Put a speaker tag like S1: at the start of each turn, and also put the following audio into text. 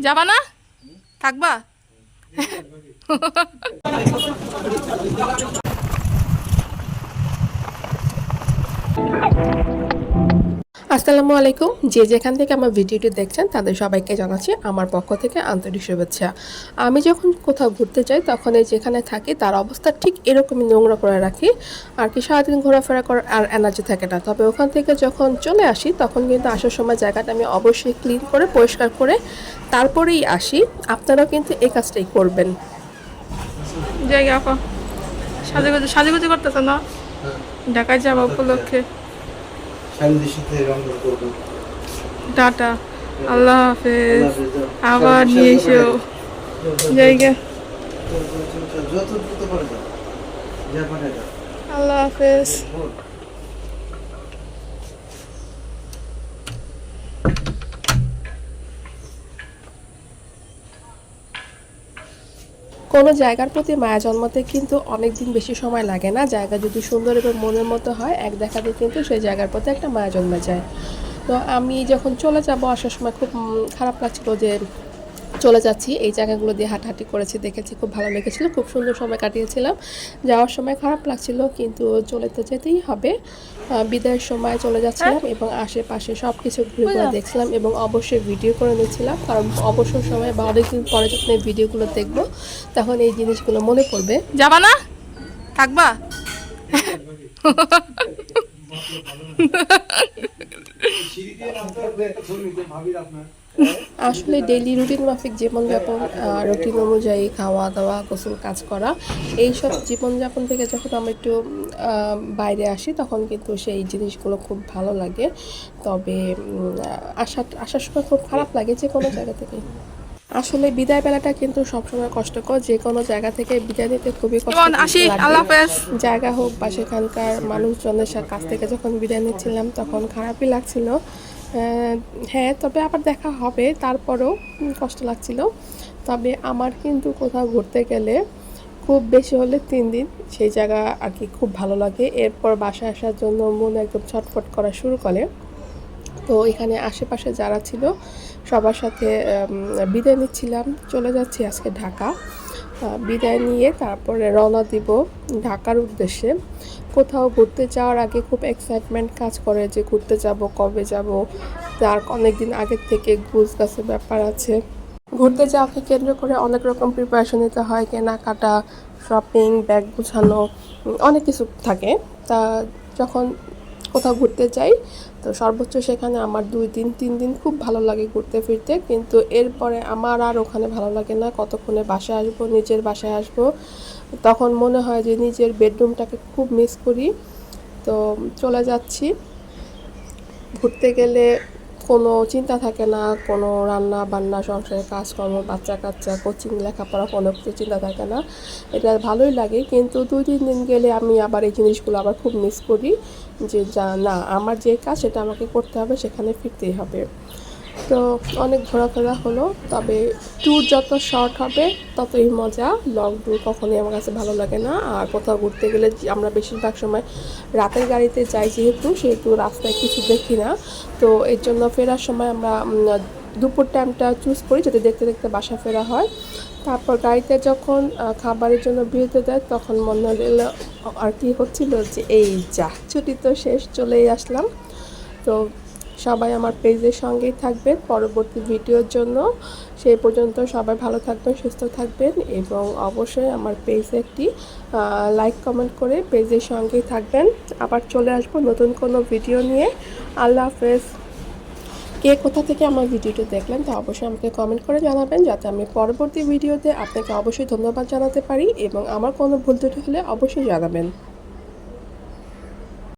S1: যাবা না? থাকবা?
S2: আসসালামু আলাইকুম। যে যেখান থেকে আমার ভিডিওটি দেখছেন, তাদের সবাইকে জানাচ্ছি আমার পক্ষ থেকে আন্তরিক শুভেচ্ছা। আমি যখন কোথাও ঘুরতে যাই, তখন এই যেখানে থাকি, তার অবস্থা ঠিক এরকমই নোংরা করে রাখি। আর কি সারাদিন ঘোরাফেরা করার আর এনার্জি থাকে না। তবে ওখান থেকে যখন চলে আসি, তখন কিন্তু আসার সময় জায়গাটা আমি অবশ্যই ক্লিন করে, পরিষ্কার করে তারপরেই আসি। আপনারাও কিন্তু এই কাজটাই করবেন।
S1: সাজুগুজু সাজুগুজু না? ঢাকায় যাব উপলক্ষে।
S3: ফ্যামিলির সাথে রঙ করব।
S1: টাটা। আল্লাহ হাফেজ। আবার নিয়ে এসো। জায়গা
S3: চল, চল, চল, চল, যত দ্রুত পারে যাও যা পারে যাও
S1: আল্লাহ হাফেজ।
S2: কোনো জায়গার প্রতি মায়া জন্মাতে কিন্তু অনেক দিন বেশি সময় লাগে না। জায়গা যদি সুন্দর এবং মনের মতো হয়, এক দেখাতে কিন্তু সেই জায়গার প্রতি একটা মায়া জন্মে যায়। তো আমি যখন চলে যাব, আসার সময় খুব খারাপ লাগছিল যে চলে যাচ্ছি। এই জায়গাগুলো দিয়ে হাঁটাহাঁটি করেছি দেখেছি খুব ভালো লেগেছিল খুব সুন্দর সময় কাটিয়েছিলাম। যাওয়ার সময় খারাপ লাগছিল কিন্তু চলে তো যেতেই হবে। বিদায়ের সময় চলে যাচ্ছিলাম এবং আশেপাশে সব কিছু ঘুরে ঘুরে দেখছিলাম এবং অবশ্যই ভিডিও করে নিচ্ছিলাম কারণ অবসর সময় বা অনেকদিন পরে যখন এই ভিডিওগুলো দেখব তখন এই জিনিসগুলো মনে পড়বে।
S1: যাবা না? থাকবা?
S2: আসলে ডেইলি রুটিন মাফিক জীবনযাপন রুটিন অনুযায়ী খাওয়া দাওয়া গোসল কাজ করা এইসব জীবনযাপন থেকে যখন আমরা একটু বাইরে আসি তখন কিন্তু সেই জিনিসগুলো খুব ভালো লাগে। তবে উম, আসার সময় খুব খারাপ লাগে যে কোনো জায়গা থেকে। আসলে বিদায় বেলাটা কিন্তু সবসময় কষ্টকর যে কোনো জায়গা থেকে বিদায় নিতে খুবই কষ্ট
S1: আসি
S2: জায়গা হোক বা সেখানকার মানুষজনের কাছ থেকে যখন বিদায় নিচ্ছিলাম তখন খারাপই লাগছিল। হ্যাঁ তবে আবার দেখা হবে। তারপরেও কষ্ট লাগছিল। তবে আমার কিন্তু কোথাও ঘুরতে গেলে খুব বেশি হলে তিন দিন সেই জায়গা আর কি খুব ভালো লাগে। এরপর বাসায় আসার জন্য মন একদম ছটফট করা শুরু করে। তো এখানে আশেপাশে যারা ছিল, সবার সাথে বিদায় নিচ্ছিলাম। চলে যাচ্ছি আজকে ঢাকা। বিদায় নিয়ে তারপরে রওনা দিব ঢাকার উদ্দেশ্যে। কোথাও ঘুরতে যাওয়ার আগে খুব এক্সাইটমেন্ট কাজ করে যে ঘুরতে যাব, কবে যাব। তার অনেক দিন আগের থেকে গুছ গাছের ব্যাপার আছে। ঘুরতে যাওয়াকে কেন্দ্র করে অনেক রকম প্রিপারেশন নিতে হয়, কেনাকাটা শপিং ব্যাগ গুছানো অনেক কিছু থাকে। তা যখন কোথাও ঘুরতে যাই। তো সর্বোচ্চ সেখানে আমার দুই দিন, তিন দিন খুব ভালো লাগে ঘুরতে ফিরতে। কিন্তু এরপরে আমার আর ওখানে ভালো লাগে না। কতক্ষণে বাসায় আসব, নিজের বাসায় আসব, তখন মনে হয় যে নিজের বেডরুমটাকে খুব মিস করি। তো চলে যাচ্ছি। ঘুরতে গেলে কোনো চিন্তা থাকে না, কোনো রান্না বান্না, সংসারের কাজকর্ম, বাচ্চা কাচ্চা কোচিং লেখাপড়া, কোনো কিছু চিন্তা থাকে না। এটা ভালোই লাগে, কিন্তু দুই, তিন দিন গেলে আমি আবার এই জিনিসগুলো আবার খুব মিস করি যে, যা না, আমার যে কাজ সেটা আমাকে করতে হবে, সেখানে ফিরতেই হবে। তো অনেক ঘোরাফেরা হলো, তবে ট্যুর যত শর্ট হবে, ততই মজা। লং ট্যুর কখনোই আমার কাছে ভালো লাগে না। আর কোথাও ঘুরতে গেলে আমরা বেশিরভাগ সময় রাতের গাড়িতে যাই যেহেতু, সেহেতু রাস্তায় কিছু দেখি না। তো এর জন্য ফেরার সময় আমরা দুপুর টাইমটা চুজ করি যাতে দেখতে দেখতে বাসা ফেরা হয়। তারপর গাড়িতে যখন খাবারের জন্য বিরতি দেয়, তখন মনে হলো, আর কি হচ্ছিল যে, এই যা, ছুটি তো শেষ, চলেই আসলাম। তো সবাই আমার পেজের সঙ্গেই থাকবেন। পরবর্তী ভিডিওর জন্য সেই পর্যন্ত সবাই ভালো থাকবেন, সুস্থ থাকবেন এবং অবশ্যই আমার পেজে একটি লাইক কমেন্ট করে পেজের সঙ্গেই থাকবেন। আবার চলে আসব নতুন কোনো ভিডিও নিয়ে। আল্লাহ হাফেজ। কে কোথা থেকে আমার ভিডিওটি দেখলেন তা অবশ্যই আমাকে কমেন্ট করে জানাবেন যাতে আমি পরবর্তী ভিডিওতে আপনাকে অবশ্যই ধন্যবাদ জানাতে পারি এবং আমার কোনো ভুল ত্রুটি হলে অবশ্যই জানাবেন।